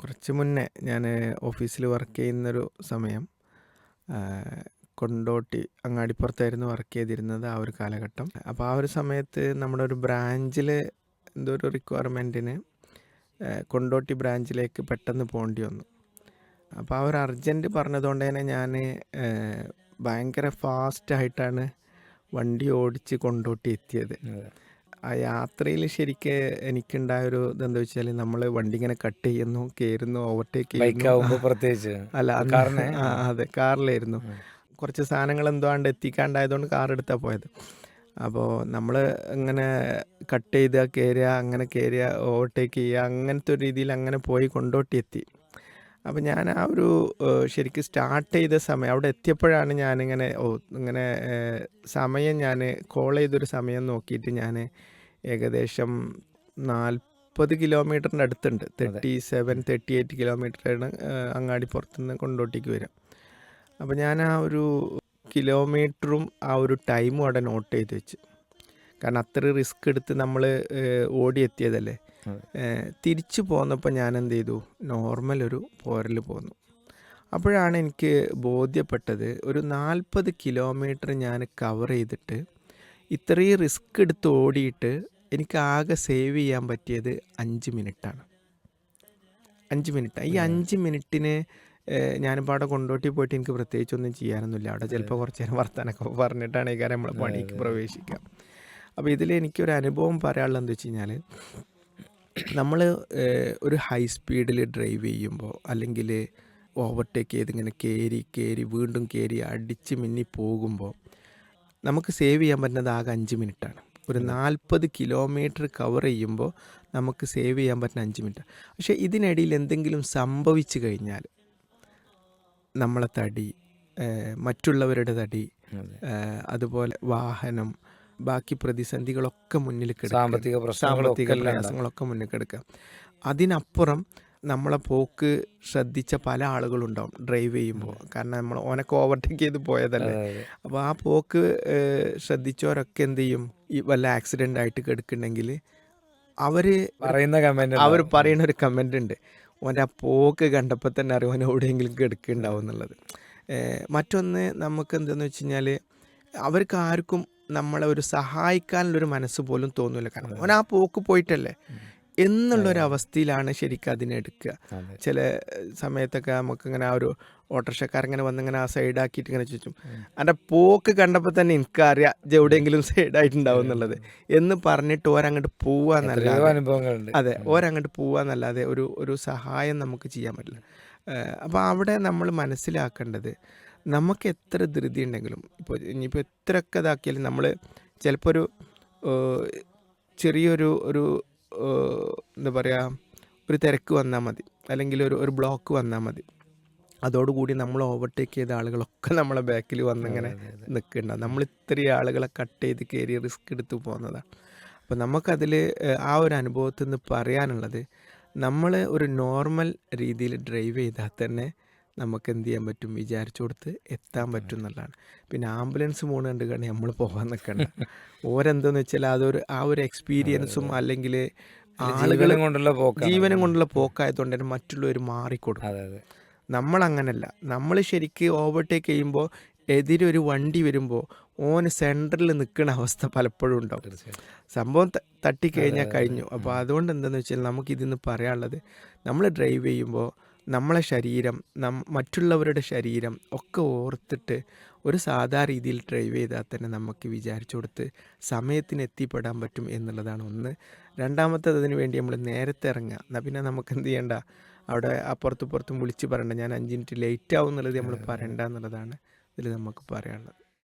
കുറച്ച് മുന്നേ ഞാൻ ഓഫീസിൽ വർക്ക് ചെയ്യുന്നൊരു സമയം കൊണ്ടോട്ടി അങ്ങാടിപ്പുറത്തായിരുന്നു വർക്ക് ചെയ്തിരുന്നത് ആ ഒരു കാലഘട്ടം. അപ്പോൾ ആ ഒരു സമയത്ത് നമ്മുടെ ഒരു ബ്രാഞ്ചിൽ എന്തോ ഒരു റിക്വയർമെന്റിന് കൊണ്ടോട്ടി ബ്രാഞ്ചിലേക്ക് പെട്ടെന്ന് പോകേണ്ടി വന്നു. അപ്പോൾ ആ ഒരു അർജന്റ് പറഞ്ഞതുകൊണ്ട് തന്നെ ഞാൻ ഭയങ്കര ഫാസ്റ്റായിട്ടാണ് വണ്ടി ഓടിച്ച് കൊണ്ടോട്ടി എത്തിയത്. ആ യാത്രയിൽ ശരിക്ക് എനിക്കുണ്ടായ ഒരു ഇതെന്താ വെച്ചാൽ നമ്മൾ വണ്ടി ഇങ്ങനെ കട്ട് ചെയ്യുന്നു കയറുന്നു ഓവർടേക്ക് ബൈക്ക് ആവുമ്പോ പ്രത്യേകിച്ച്. അല്ല കാറിനെ? ആ, അതെ കാറിലായിരുന്നു. കുറച്ച് സാധനങ്ങൾ എന്തോ ആണ്ട് എത്തിക്കാണ്ടായതുകൊണ്ട് കാർ എടുത്താ പോയത്. അപ്പോൾ നമ്മൾ ഇങ്ങനെ കട്ട് ചെയ്ത് കയറുക അങ്ങനെ കയറുക ഓവർടേക്ക് ചെയ്യുക അങ്ങനത്തെ ഒരു രീതിയിൽ അങ്ങനെ പോയി കൊണ്ടോട്ടി എത്തി അപ്പോൾ ഞാൻ ആ ഒരു ഏഹ്, ശരിക്കും സ്റ്റാർട്ട് ചെയ്ത സമയം അവിടെ എത്തിയപ്പോഴാണ് ഞാനിങ്ങനെ ഓ ഇങ്ങനെ ഏഹ്, സമയം ഞാൻ കോൾ ചെയ്തൊരു സമയം നോക്കിയിട്ട് ഞാൻ ഏകദേശം നാൽപ്പത് കിലോമീറ്ററിന്റെ അടുത്തുണ്ട്. തേർട്ടി സെവൻ തേർട്ടി എയ്റ്റ് കിലോമീറ്ററാണ് അങ്ങാടി പുറത്തുനിന്ന് കൊണ്ടോട്ടിക്ക് വരിക അപ്പോൾ ഞാൻ ആ ഒരു കിലോമീറ്ററും ആ ഒരു ടൈമും അവിടെ നോട്ട് ചെയ്ത് വെച്ച്. കാരണം അത്ര റിസ്ക് എടുത്ത് നമ്മൾ ഓടിയെത്തിയതല്ലേ. തിരിച്ചു പോന്നപ്പോൾ ഞാൻ എന്ത് ചെയ്തു? നോർമൽ ഒരു പോരൽ പോന്നു. അപ്പോഴാണ് എനിക്ക് ബോധ്യപ്പെട്ടത് ഒരു നാൽപ്പത് കിലോമീറ്റർ ഞാൻ കവർ ചെയ്തിട്ട് ഇത്രയും റിസ്ക് എടുത്ത് ഓടിയിട്ട് എനിക്ക് ആകെ സേവ് ചെയ്യാൻ പറ്റിയത് അഞ്ച് മിനിറ്റാണ്. അഞ്ച് മിനിറ്റ്. ഈ അഞ്ച് മിനിറ്റിന് ഞാനിപ്പോൾ അവിടെ കൊണ്ടോട്ടി പോയിട്ട് എനിക്ക് പ്രത്യേകിച്ചൊന്നും ചെയ്യാനൊന്നുമില്ല. അവിടെ ചിലപ്പോൾ കുറച്ച് നേരം വർത്താനൊക്കെ പറഞ്ഞിട്ടാണ് ഈ കാര്യം നമ്മൾ പണിക്ക് പ്രവേശിക്കാം അപ്പോൾ ഇതിൽ എനിക്കൊരു അനുഭവം പറയാനുള്ളത് എന്താ വെച്ച് കഴിഞ്ഞാൽ നമ്മൾ ഒരു ഹൈ സ്പീഡിൽ ഡ്രൈവ് ചെയ്യുമ്പോൾ അല്ലെങ്കിൽ ഓവർടേക്ക് ചെയ്ത് ഇങ്ങനെ കയറി കയറി വീണ്ടും കയറി അടിച്ച് മിന്നി പോകുമ്പോൾ നമുക്ക് സേവ് ചെയ്യാൻ പറ്റുന്നത് ആകെ അഞ്ച് മിനിറ്റാണ്. ഒരു നാൽപ്പത് കിലോമീറ്റർ കവർ ചെയ്യുമ്പോൾ നമുക്ക് സേവ് ചെയ്യാൻ പറ്റുന്ന അഞ്ച് മിനിറ്റ് പക്ഷേ ഇതിനിടയിൽ എന്തെങ്കിലും സംഭവിച്ചു കഴിഞ്ഞാൽ നമ്മളെ തടി മറ്റുള്ളവരുടെ തടി അതുപോലെ വാഹനം ബാക്കി പ്രതിസന്ധികളൊക്കെ മുന്നിൽ കിടക്കുക. സാമ്പത്തിക പ്രശ്നങ്ങളൊക്കെ മുന്നിൽ കിടക്കുക. അതിനപ്പുറം നമ്മളെ പോക്ക് ശ്രദ്ധിച്ച പല ആളുകളുണ്ടാവും ഡ്രൈവ് ചെയ്യുമ്പോൾ. കാരണം നമ്മൾ ഓനൊക്കെ ഓവർടേക്ക് ചെയ്ത് പോയതല്ലേ. അപ്പോൾ ആ പോക്ക് ശ്രദ്ധിച്ചവരൊക്കെ എന്ത് ചെയ്യും? ഈ വല്ല ആക്സിഡന്റ് ആയിട്ട് കിടക്കുന്നുണ്ടെങ്കിൽ അവർ പറയുന്ന കമന്റ് അവർ പറയുന്ന ഒരു കമന്റ് ഉണ്ട്. ഓന്റെ ആ പോക്ക് കണ്ടപ്പോൾ തന്നെ അറിയാം ഓൻ എവിടെയെങ്കിലും കിടക്കുന്നുണ്ടാവും എന്നുള്ളത്. മറ്റൊന്ന് നമുക്ക് എന്തെന്ന് വെച്ച് കഴിഞ്ഞാൽ അവർക്ക് ആർക്കും നമ്മളെ ഒരു സഹായിക്കാനുള്ളൊരു മനസ്സ് പോലും തോന്നില്ല കാരണം ഓൻ ആ പോക്ക് പോയിട്ടല്ലേ? എന്നുള്ളൊരു അവസ്ഥയിലാണ് ശരിക്കും അതിനെടുക്കുക എടുക്കുക. ചില സമയത്തൊക്കെ നമുക്കിങ്ങനെ ആ ഒരു ഓട്ടോറിക്ഷക്കാരങ്ങനെ വന്നിങ്ങനെ ആ സൈഡാക്കിയിട്ട് ഇങ്ങനെ ചോദിച്ചു എന്റെ പോക്ക് കണ്ടപ്പോൾ തന്നെ എനിക്കറിയാം എവിടെയെങ്കിലും സൈഡായിട്ടുണ്ടാവും എന്നുള്ളത്. എന്ന് പറഞ്ഞിട്ട് ഓരങ്ങോട്ട് പോവാന്നല്ലാതെ അനുഭവങ്ങളുണ്ട്. അതെ ഓരങ്ങോട്ട് പോവാന്നല്ലാതെ ഒരു ഒരു സഹായം നമുക്ക് ചെയ്യാൻ പറ്റില്ല. അപ്പോൾ അവിടെ നമ്മൾ മനസ്സിലാക്കേണ്ടത് നമുക്ക് എത്ര ധൃതി ഉണ്ടെങ്കിലും ഇപ്പോൾ ഇനിയിപ്പോൾ എത്രയൊക്കെ ഇതാക്കിയാലും നമ്മൾ ചിലപ്പോൾ ഒരു ചെറിയൊരു ഒരു എന്താ പറയുക ഒരു തിരക്ക് വന്നാൽ മതി. അല്ലെങ്കിൽ ഒരു ഒരു ബ്ലോക്ക് വന്നാൽ മതി. അതോടുകൂടി നമ്മൾ ഓവർടേക്ക് ചെയ്ത ആളുകളൊക്കെ നമ്മളെ ബാക്കിൽ വന്നിങ്ങനെ നിൽക്കുന്നുണ്ട്. നമ്മൾ ഇത്രയും ആളുകളെ കട്ട് ചെയ്ത് കയറി റിസ്ക് എടുത്ത് പോകുന്നതാണ് അപ്പോൾ നമുക്കതിൽ ആ ഒരു അനുഭവത്തിൽ നിന്ന് പറയാനുള്ളത് നമ്മൾ ഒരു നോർമൽ രീതിയിൽ ഡ്രൈവ് ചെയ്താൽ തന്നെ നമുക്ക് എന്ത് ചെയ്യാൻ പറ്റും? വിചാരിച്ചു കൊടുത്ത് എത്താൻ പറ്റും എന്നുള്ളതാണ്. പിന്നെ ആംബുലൻസ് പോണ് കണ്ട് കണ്ട് നമ്മൾ പോകാൻ നിൽക്കണ്ട ഓരെന്തെന്ന് വെച്ചാൽ അതൊരു ആ ഒരു എക്സ്പീരിയൻസും അല്ലെങ്കിൽ ആളുകളും കൊണ്ടുള്ള പോക്ക് ജീവനം കൊണ്ടുള്ള പോക്കായതുകൊണ്ട് തന്നെ മറ്റുള്ളവർ മാറിക്കൊടുക്കും. അതെ അതെ. നമ്മളങ്ങനല്ല. നമ്മൾ ശരിക്ക് ഓവർടേക്ക് ചെയ്യുമ്പോൾ എതിരൊരു വണ്ടി വരുമ്പോൾ ഓന് സെന്ററിൽ നിൽക്കുന്ന അവസ്ഥ പലപ്പോഴും ഉണ്ടാവും. സംഭവം തട്ടിക്കഴിഞ്ഞാൽ കഴിഞ്ഞു. അപ്പോൾ അതുകൊണ്ട് എന്താണെന്ന് വെച്ചാൽ നമുക്ക് ഇതിന്ന് പറയാനുള്ളത് നമ്മൾ ഡ്രൈവ് ചെയ്യുമ്പോൾ നമ്മളെ ശരീരം നം മറ്റുള്ളവരുടെ ശരീരം ഒക്കെ ഓർത്തിട്ട് ഒരു സാധാ രീതിയിൽ ഡ്രൈവ് ചെയ്താൽ തന്നെ നമുക്ക് വിചാരിച്ചു കൊടുത്ത് സമയത്തിന് എത്തിപ്പെടാൻ പറ്റും എന്നുള്ളതാണ് ഒന്ന്. രണ്ടാമത്തേത് അതിന് വേണ്ടി നമ്മൾ നേരത്തെ ഇറങ്ങുക. എന്നാൽ പിന്നെ നമുക്ക് എന്ത് ചെയ്യണ്ട? അവിടെ അപ്പുറത്തും പുറത്തും വിളിച്ച് പറയണ്ട. ഞാൻ അഞ്ച് മിനിറ്റ് ലേറ്റ് ആവും എന്നുള്ളത് നമ്മൾ പറയണ്ട എന്നുള്ളതാണ് ഇതിൽ നമുക്ക് പറയാനുള്ളത്.